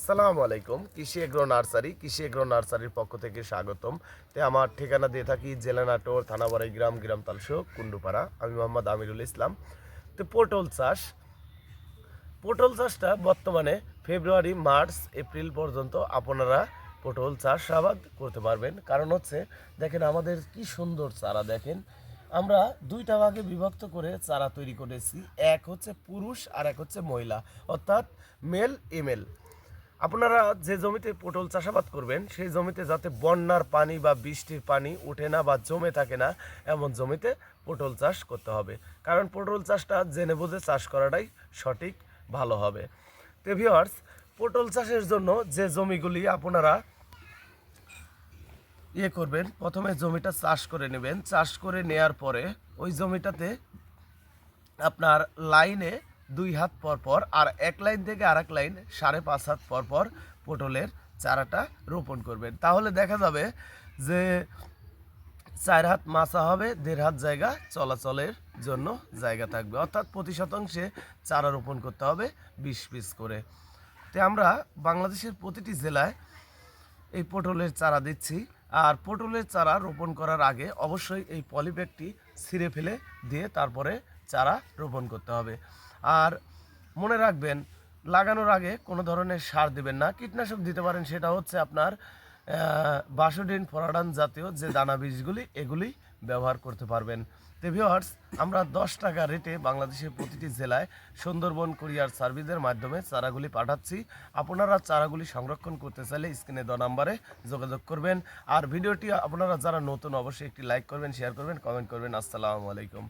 আসসালামু আলাইকুম। কৃষি এগ্রো নার্সারি কৃষি এগ্রো নার্সারির পক্ষ থেকে স্বাগতম। তে আমার ঠিকানা দিয়ে থাকি জেলা নাটোর থানাবাড়ি গ্রাম গ্রাম তালসো কুন্ডুপাড়া আমি মোহাম্মদ আমিরুল ইসলাম। তো পটল চাষ, পটল চাষটা বর্তমানে ফেব্রুয়ারি, মার্চ, এপ্রিল পর্যন্ত আপনারা পটল চাষ আবাদ করতে পারবেন। কারণ হচ্ছে, দেখেন আমাদের কি সুন্দর চারা দেখেন। আমরা দুইটা ভাগে বিভক্ত করে চারা তৈরি করেছি। এক হচ্ছে পুরুষ আর এক হচ্ছে মহিলা। অর্থাৎ মেল ইমেল আপনারা যে জমিতে পটল চাষাবাদ করবেন, সেই জমিতে যাতে বন্যার পানি বা বৃষ্টির পানি ওঠে না বা জমে থাকে না, এমন জমিতে পটল চাষ করতে হবে। কারণ পটল চাষটা জেনে বুঝে চাষ করাটাই সঠিক, ভালো হবে। তো পটল চাষের জন্য যে জমিগুলি আপনারা ইয়ে করবেন, প্রথমে জমিটা চাষ করে নেবেন। চাষ করে নেয়ার পরে ওই জমিটাতে আপনার লাইনে দুই হাত পর পর আর এক লাইন থেকে আর এক লাইন সাড়ে পাঁচ হাত পর পর পটলের চারাটা রোপণ করবেন। তাহলে দেখা যাবে যে চার হাত মাছা হবে, দেড় হাত জায়গা চলাচলের জন্য জায়গা থাকবে। অর্থাৎ প্রতি শতাংশে চারা রোপণ করতে হবে বিশ পিস করে। তো আমরা বাংলাদেশের প্রতিটি জেলায় এই পটলের চারা দিচ্ছি। আর পটলের চারা রোপণ করার আগে অবশ্যই এই পলিব্যাগটি ছিঁড়ে ফেলে দিয়ে তারপরে চারা রোপণ করতে হবে। আর মনে রাখবেন, লাগানোর আগে কোনো ধরনের সার দেবেন না। কীটনাশক দিতে পারেন, সেটা হচ্ছে আপনার বাসোডিন, ফরাডান জাতীয় যে দানা বীজগুলি, এগুলি ব্যবহার করতে পারবেন। তো আমরা দশ টাকা রেটে বাংলাদেশের প্রতিটি জেলায় সুন্দরবন কুরিয়ার সার্ভিসের মাধ্যমে চারাগুলি পাঠাচ্ছি। আপনারা চারাগুলি সংরক্ষণ করতে চাইলে স্ক্রিনে দ নাম্বারে যোগাযোগ করবেন। আর ভিডিওটি আপনারা যারা নতুন, অবশ্যই একটি লাইক করবেন, শেয়ার করবেন, কমেন্ট করবেন। আসসালামু আলাইকুম।